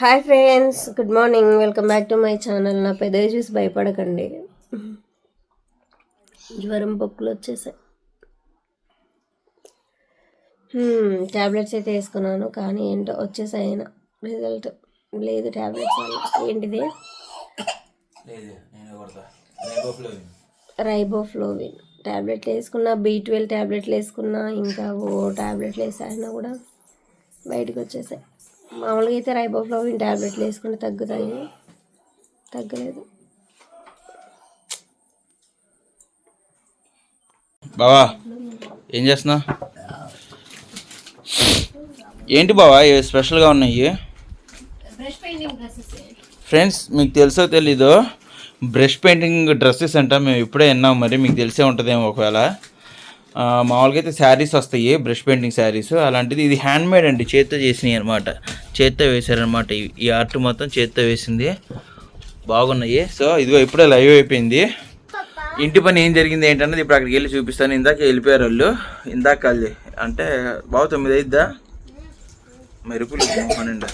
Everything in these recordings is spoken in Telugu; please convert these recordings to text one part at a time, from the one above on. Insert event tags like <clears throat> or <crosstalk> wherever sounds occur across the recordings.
Hi friends good morning. Welcome back to my channel. నా పెద్దవి చూసి భయపడకండి. జ్వరం పొక్కులు వచ్చేసాయి. ట్యాబ్లెట్స్ అయితే వేసుకున్నాను కానీ ఏంటో వచ్చేసాయి అయినా. రిజల్ట్ లేదు ట్యాబ్లెట్స్ ఏంటిది? రైబోఫ్లోవిన్. ట్యాబ్లెట్లు వేసుకున్నా బీ ట్వెల్వ్ ట్యాబ్లెట్లు వేసుకున్నా ఇంకా ఓ ట్యాబ్లెట్లు వేసాయినా కూడా బయటకు వచ్చేసాయి. మామూలుగా అయితే రైబోఫ్లోవిన్ ట్యాబ్లెట్లు వేసుకుంటే తగ్గుతాయి. తగ్గలేదు. బావా ఏం చేస్తున్నా? ఏంటి బావా ఇవి స్పెషల్గా ఉన్నాయి? ఫ్రెండ్స్ మీకు తెలుసో తెలీదో బ్రష్ పెయింటింగ్ డ్రెస్సెస్ అంట మేము ఇప్పుడే విన్నాం మరి మీకు తెలిసే ఉంటుందేమో ఒకవేళ. ఆ, మామూలుగా అయితే శారీస్ వస్తాయి బ్రష్ పెయింటింగ్ శారీస్. అలాంటిది ఇది హ్యాండ్ మేడ్ అండి చేత్తో చేసినాయి అనమాట చేత్తో వేశారనమాట ఈ- ఆర్ట్ మొత్తం చేత్తో వేసింది. బాగున్నాయి. సో ఇదిగో ఇప్పుడే లైవ్ అయిపోయింది. ఇంటి పని ఏం జరిగింది ఏంటన్నది ఇప్పుడు అక్కడికి వెళ్ళి చూపిస్తాను. ఇందాక వెళ్ళిపోయారు వాళ్ళు. ఇందాక అది అంటే బాగా తొమ్మిది అయిద్దా? మెరుపులు మొహం నిండా.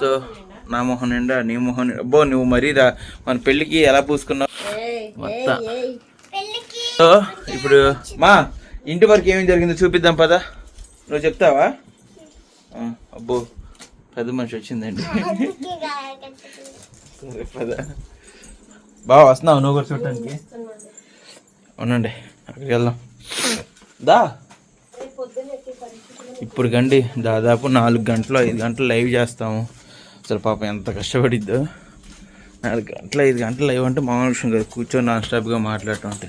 సో నా మొహం నిండా నీ మొహం నిండా. అబ్బో నువ్వు మరీ రా. మన పెళ్ళికి ఎలా పూసుకున్నావు? మొత్తం సో ఇప్పుడు మా ఇంటి వరకు ఏమేమి జరిగిందో చూపిద్దాం పదా. నువ్వు చెప్తావా? అబ్బో. పెద్ద మనిషి వచ్చిందండి. సరే పద. బాగా వస్తున్నావు నువ్వు కూడా చూడటానికి. అవునండి అక్కడికి వెళ్దాం. దా. ఇప్పుడు కండి దాదాపు నాలుగు గంటలు ఐదు గంటలు లైవ్ చేస్తాము. అసలు పాపం ఎంత కష్టపడిద్దో. నాలుగు గంటలు ఐదు గంటలు లైవ్ అంటే మామూలు విషయం కాదు. కూర్చొని నాన్ స్టాప్గా మాట్లాడటం అంటే.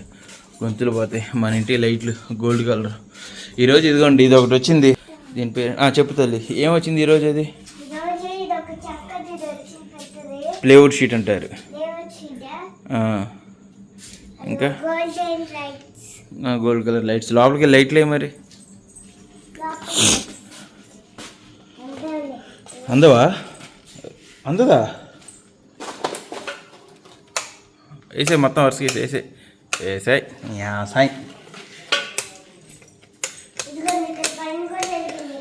గొంతులు పోతాయి. మన ఇంటి లైట్లు గోల్డ్ కలర్. ఈరోజు ఇదిగోండి ఇది ఒకటి వచ్చింది. దీని పేరు ఆ, చెప్పు తల్లి. ఏం వచ్చింది ఈరోజు అది? ప్లేవుడ్ షీట్ అంటారు. ఇంకా? Gold colour lights. లోపలికి లైట్లే మరి. అందవా? అందదా? వేసే మొత్తం వరుసగా వేసే వేసే వేసాయి యాసాయి ఇదిగో ఇక్కడ పైన కూడా జరిగింది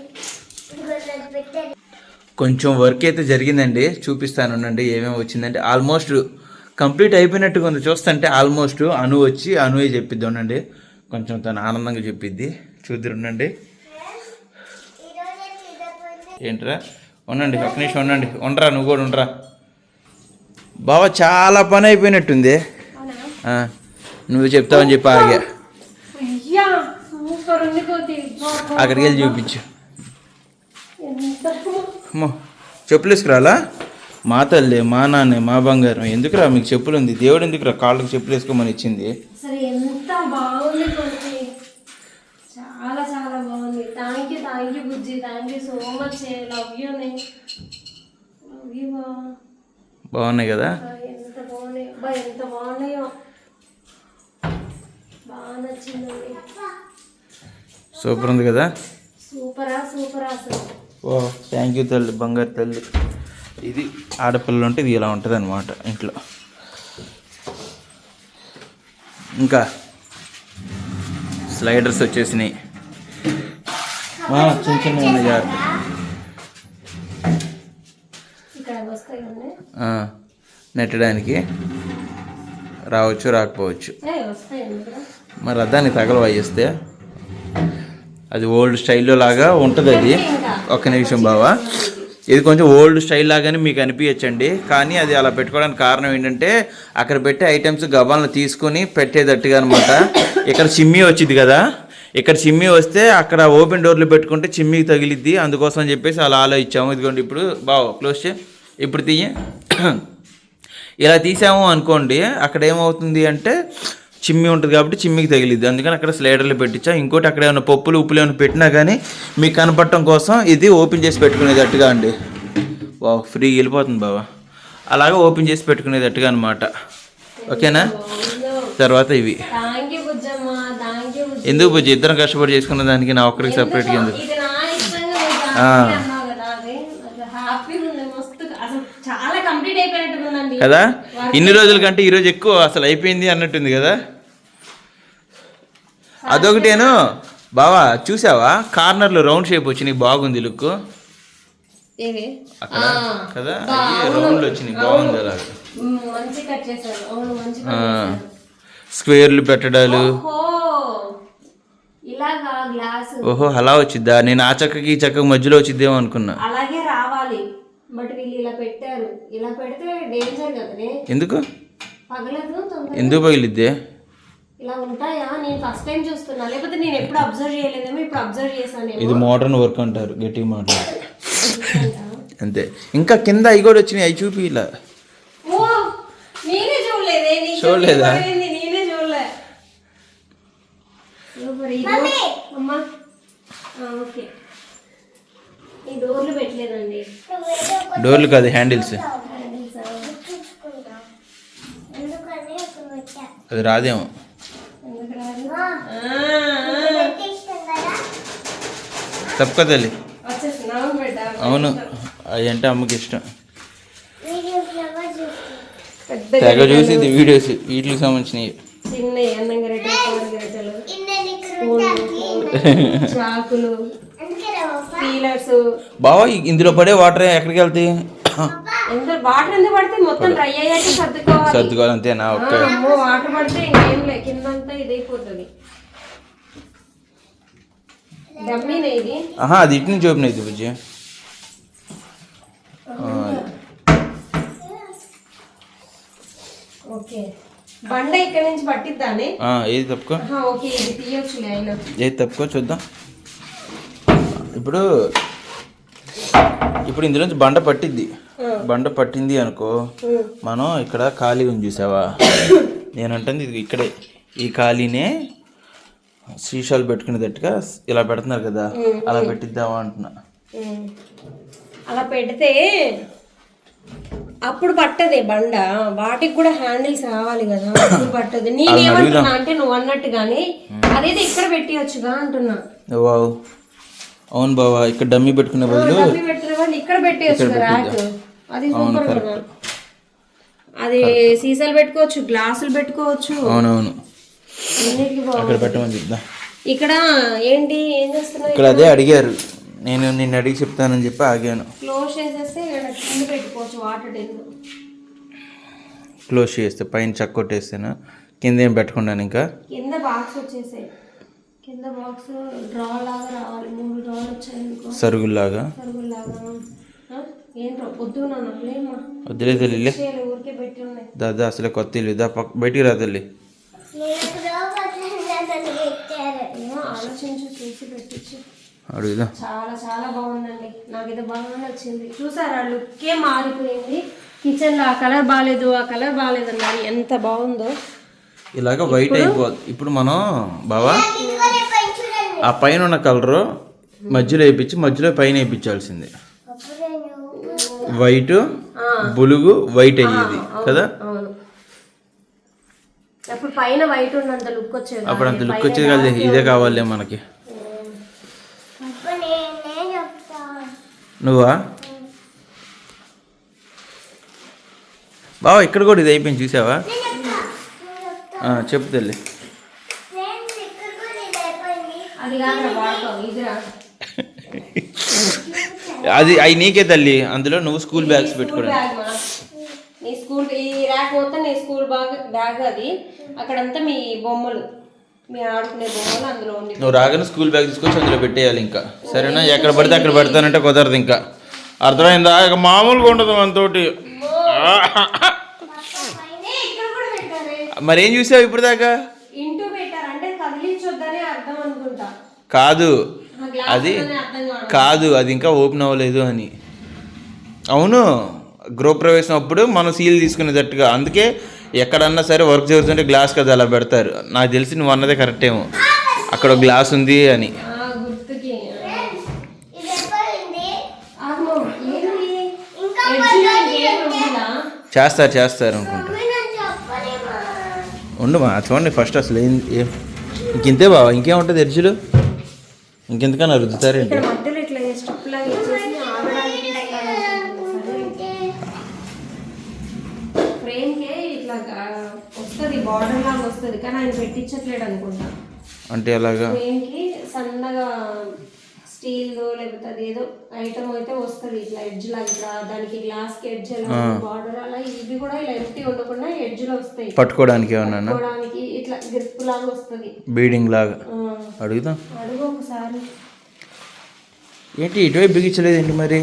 ఇదిగో ఇక్కడ పెట్టారు కొంచెం వర్క్ అయితే జరిగిందండి. చూపిస్తాను ఉండండి ఏమేమి వచ్చిందంటే ఆల్మోస్ట్ కంప్లీట్ అయిపోయినట్టుగా ఉంది. చూస్తుంటే ఆల్మోస్ట్ అను వచ్చి అనువే చెప్పిద్ది ఉండండి. కొంచెం తను ఆనందంగా చెప్పిద్ది. చూద్దరు ఉండండి. ఏంట్రా? ఉండండి ఒక నిమిషం ఉండండి. ఉండరా నువ్వు కూడా ఉండరా. బావ చాలా పని అయిపోయినట్టుంది. నువ్వు చెప్తావని చెప్పి ఆగా. కోతి. అక్కడికి వెళ్ళి చూపించు. అమ్మో చెప్పులు వేసుకురాలా మా తల్లి మా నాన్నే మా బంగారం ఎందుకురా మీకు చెప్పులు ఉంది దేవుడు ఎందుకురా కాళ్ళకి చెప్పులు వేసుకోమని ఇచ్చింది? అసలు ఎంత బాగుంది కోతి చాలా చాలా బాగుంది. Thank you thank you Bujji. Thank you so much love you love you బాగున్నాయి కదా? ఎంత బాగున్నాయో. బా ఎంత బాగున్నాయో. బాగా నచ్చిందండి. సూపర్ ఉంది కదా? సూపరా సూపరా అసలు. ఓ థ్యాంక్ యూ తల్లి బంగారు తల్లి. ఇది ఆడపిల్లలు ఉంటే ఇది ఇలా ఉంటుంది అనమాట ఇంట్లో. ఇంకా స్లైడర్స్ వచ్చేసినాయి. చిన్న చిన్న ఉన్నాయి జాగ్రత్త. నెట్టడానికి రావచ్చు రాకపోవచ్చు. మరి అదానికి తగలవా చేస్తే? అది ఓల్డ్ స్టైల్లో లాగా ఉంటుంది అది. ఒక్క నిమిషం బావా. ఇది కొంచెం ఓల్డ్ స్టైల్ లాగానే మీకు అనిపించండి కానీ అది అలా పెట్టుకోవడానికి కారణం ఏంటంటే అక్కడ పెట్టే ఐటమ్స్ గబాలను తీసుకొని పెట్టేటట్టుగా అనమాట ఇక్కడ చిమ్మి వచ్చింది కదా. ఇక్కడ చిమ్మి వస్తే అక్కడ ఓపెన్ డోర్లు పెట్టుకుంటే చిమ్మికి తగిలిద్ది. అందుకోసం అని చెప్పేసి అలా ఆలోచించాము. ఇదిగోండి ఇప్పుడు బావ క్లోజ్ చే ఇప్పుడు తీయ. <clears throat> ఇలా తీసాము అనుకోండి అక్కడ ఏమవుతుంది అంటే చిమ్మి ఉంటుంది కాబట్టి చిమ్మికి తగిలిద్ది. అందుకని అక్కడ స్లైడర్లు పెట్టించా. ఇంకోటి అక్కడ ఏమైనా పప్పులు ఉప్పులు ఏమైనా పెట్టినా కానీ మీకు కనపడటం కోసం ఇది ఓపెన్ చేసి పెట్టుకునేటట్టుగా అండి. వా ఫ్రీ వెళ్ళిపోతుంది బాబా అలాగే ఓపెన్ చేసి పెట్టుకునేటట్టుగా అనమాట ఓకేనా? తర్వాత ఇవి. బుజ్జి ఎందుకు పూజ ఇద్దరం కష్టపడి చేసుకున్న దానికి నా ఒక్కరికి సపరేట్గా ఎందుకు? కదా? ఇన్ని రోజుల కంటే ఈరోజు ఎక్కువ అసలు అయిపోయింది అన్నట్టుంది కదా? అదొకటేను. బావా చూసావా? కార్నర్లో రౌండ్ షేప్ వచ్చి నీకు బాగుంది లుక్. అక్కడ కదా? రౌండ్లు వచ్చినాయి బాగుంది ఆ, స్క్వేర్లు పెట్టడాలు. ఓహో! అలా వచ్చిద్దా? నేను ఆ చక్కకి ఈ చక్కకి మధ్యలో వచ్చిద్దేమో అనుకున్నా అలాగే రావాలి బట్ వీళ్ళు ఇలా పెట్టారు ఇలా పెడితే డేంజర్ కదనే? ఎందుకు? పగలదు ఎందుకు పగిలిద్దే? ఇలా ఉంటాయా? నేను ఫస్ట్ టైం చూస్తున్నా. లేకపోతే నేను ఎప్పుడు అబ్జర్వ్ చేయలేదేమో ఇప్పుడు అబ్జర్వ్ చేశానేమో. ఇది మోడర్న్ వర్క్ అంటారు గట్టిగా మాట్లాడు. <laughs> అంతే. ఇంకా కింద అవి కూడా వచ్చినాయి అవి చూపి ఇలా. చూడలేదే నేనే చూడలే సూపర్ ఈ డోర్- అమ్మా ఆ, ఓకే ఈ డోర్లు పెట్టలేదండి. కాదు హ్యాండిల్స్. అది రాదేమో. తప్పక తల్లి. అవును అంటే అమ్మకి ఇష్టం. తెగ చూసి వీడియోస్ వీటికి సంబంధించినవి. చాకులు. పీలర్స్ బావా ఇందులో పడే వాటర్ ఎక్కడికి వెళ్తాయి ఎంత వాటర్ ఎందుకు పడితే మొత్తం డ్రై అయ్యాక సర్దుకోవాలి. సర్దుకోవాలి అంతేనా? ఓకే. వాటర్ పడితే ఇంకేం లే కిందంతా ఇదైపోతుంది. డమ్మీనే ఇది ఆహా అది ఇటు నుంచి ఓపెన్ అవుతుంది బుజ్జి. ఓకే. బండ ఇక్కడ నుంచి పట్టిద్దానే? ఏది తప్పుకో? ఓకే ఇది తీయొచ్చులే అయినా. ఏది తప్పుకో చూద్దాం. ఇప్పుడు ఇప్పుడు ఇందులోంచి బండ పట్టిద్ది. బండ పట్టింది అనుకో మనం ఇక్కడ ఖాళీ ఉంది చూసావా? నేనంటుంది ఇది ఇక్కడే ఈ ఖాళీనే శీషాలు పెట్టుకునేటట్టుగా ఇలా పెడుతున్నారు కదా అలా పెట్టిద్దామా? అంటున్నా. అలా పెడితే అప్పుడు పట్టదే బండ. వాటికి కూడా హ్యాండిల్స్ రావాలి కదా అప్పుడు పట్టదు. <clears throat> నేనేమంటున్నా అంటే నువ్వు అన్నట్టుగానే అదేదో ఇక్కడ పెట్టియొచ్చుగా అంటున్నా. అవును బావా ఇక్కడ డమ్మీ పెట్టుకునే బదులు ఇక్కడ అది సూపర్ కదా. అది సీసాలు పెట్టుకోవచ్చు గ్లాసులు పెట్టుకోవచ్చు. అవునవును. అక్కడ పెట్టమని చెప్దా ఇక్కడ ఏంటి ఏం చేస్తున్నావు ఇక్కడ అదే అడిగారు. నేను నిన్ను అడిగి చెప్తానని చెప్పి ఆగాను. క్లోజ్ చేసేస్తే ఇక్కడ కింద పెట్టుకోవచ్చు వాటర్ టెన్. క్లోజ్ చేస్తే పైన చక్క కొట్టేస్తాను కింద ఏం పెట్టుకున్నాను ఇంకా? కింద బాక్స్ వచ్చేసాయి. కింద బాక్స్ డ్రా లాగా రావాలి. మూడు డ్రాలు వచ్చాయి సరుగుల్లాగా? ఏంట్రో? నన్ను లేమ్మా వద్దులే తల్లి ఊరికే పెట్టి ఉన్నాయి. దాదా అసలే కొత్త ఇల్లు. దా పక్క బయటికి రా తల్లి. ఆలోచించి చూసి పెట్టించి. అడుగుదా? చాలా చాలా బాగుందండి. నాకు ఇది బాగా నచ్చింది. చూసారా? లుక్కే మారిపోయింది. కిచెన్లో ఆ కలర్ బాగాలేదు ఆ కలర్ బాగాలేదు అన్నారు. ఎంత బాగుందో. ఇలాగ వైట్ అయిపోద్ది ఇప్పుడు మనం బావా? ఆ పైన ఉన్న కలరు మధ్యలో వేయించి మధ్యలో పైన వేయించాల్సింది. వైట్ బులుగు వైట్ అయ్యేది కదా? అప్పుడు పైన వైట్ ఉన్నంత లుక్ వచ్చేది అప్పుడు అంత లుక్ వచ్చేది కదా ఇదే కావాలి మనకి. నువ్వా? బావా ఇక్కడ కూడా ఇది అయిపోయింది చూసావా? చెప్పు తల్లి ఫ్రెండ్స్ ఇక్కడ కూడా ఇది అయిపోయింది అది అవి నీకే తల్లి. అందులో నువ్వు స్కూల్ బ్యాగ్స్ పెట్టుకోవడం నీ స్కూల్ ఈ ర్యాక్ మొత్తం నీ స్కూల్ బ్యాగ్ బ్యాగ్ అది. అక్కడంతా మీ బొమ్మలు. మీ ఆడుకునే బొమ్మలు అందులో ఉంది నువ్వు రాగానే స్కూల్ బ్యాగ్ తీసుకొచ్చి అందులో పెట్టేయాలి ఇంకా. సరేనా? ఎక్కడ పడితే అక్కడ పెడతానంటే కుదరదు ఇంకా. అర్థమైందా? ఇక మామూలుగా ఉండదు మనతోటి. మరేం చూసావు ఇప్పుడు దాకా ఇంటూ పెట్టారు అంటే కదిలించొద్దనే అర్థం అనుకుంటా కాదు. అది కాదు కాదు అది ఇంకా ఓపెన్ అవ్వలేదు అని. అవును గృహప్రవేశం అప్పుడు మనం సీల్ తీసుకునేటట్టుగా. అందుకే ఎక్కడన్నా సరే వర్క్ జరుగుతుంటే గ్లాస్ కదా అలా పెడతారు. నాకు తెలిసి నువ్వు అన్నదే కరెక్ట్ ఏమో. అక్కడ గ్లాస్ ఉంది అని? చేస్తారు చేస్తారు అనుకుంటా. మమ్మీ నేను చెప్పలేమా? ఉండు మా చూడండి ఫస్ట్ అసలు ఏం ఏం ఇంకింతే బావా ఇంకేముంటుంది ఎర్జులు ఇంకెంతకన్నా రుద్దుతారేంటి వస్తుంది బార్డర్ లాగా వస్తుంది కానీ ఆయన పెట్టించట్లేడు అనుకుంటా. అంటే ఎలాగా? ఫ్రేమ్కి సన్నగా స్టీల్ లేకపోతే అది ఏదో ఐటమ్ అయితే వస్తుంది. ఇట్లా ఎడ్జ్ లాగా ఇట్లా దానికి గ్లాస్కి ఎడ్జ్ బార్డర్ అలా ఇవి కూడా ఇలా ఎంటీ ఉండకుండా ఎడ్జ్లో వస్తాయి. పట్టుకోవడానికి ఏమన్నా పట్టుకోవడానికి ఇట్లా గ్రిప్ లాగా వస్తుంది. బీడింగ్ లాగా? అడుగుదాం. అడుగు ఒకసారి. ఏంటి ఇటువైపు బిగించలేదు ఏంటి మరి?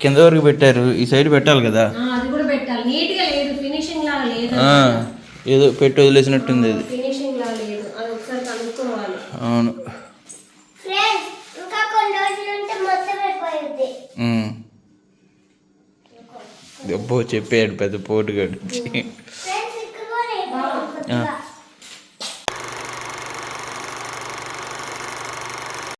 కింద వరకు పెట్టారు. ఈ సైడ్ పెట్టాలి కదా? అది కూడా పెట్టాలి. నీట్గా లేదు. ఫినిషింగ్ లాగా లేదు ఏదో పెట్టి వదిలేసినట్టుంది అది. ఫినిషింగ్ లాగా లేదు. అది ఒకసారి కనుక్కోవాలి. అవును ఫ్రెండ్స్ ఇంకా కొన్ని రోజులు ఉంటే మొత్తం అయిపోయింది ఉమ్. అబ్బో చెప్పాడు పెద్ద పోటుగాడు. ఫ్రెండ్స్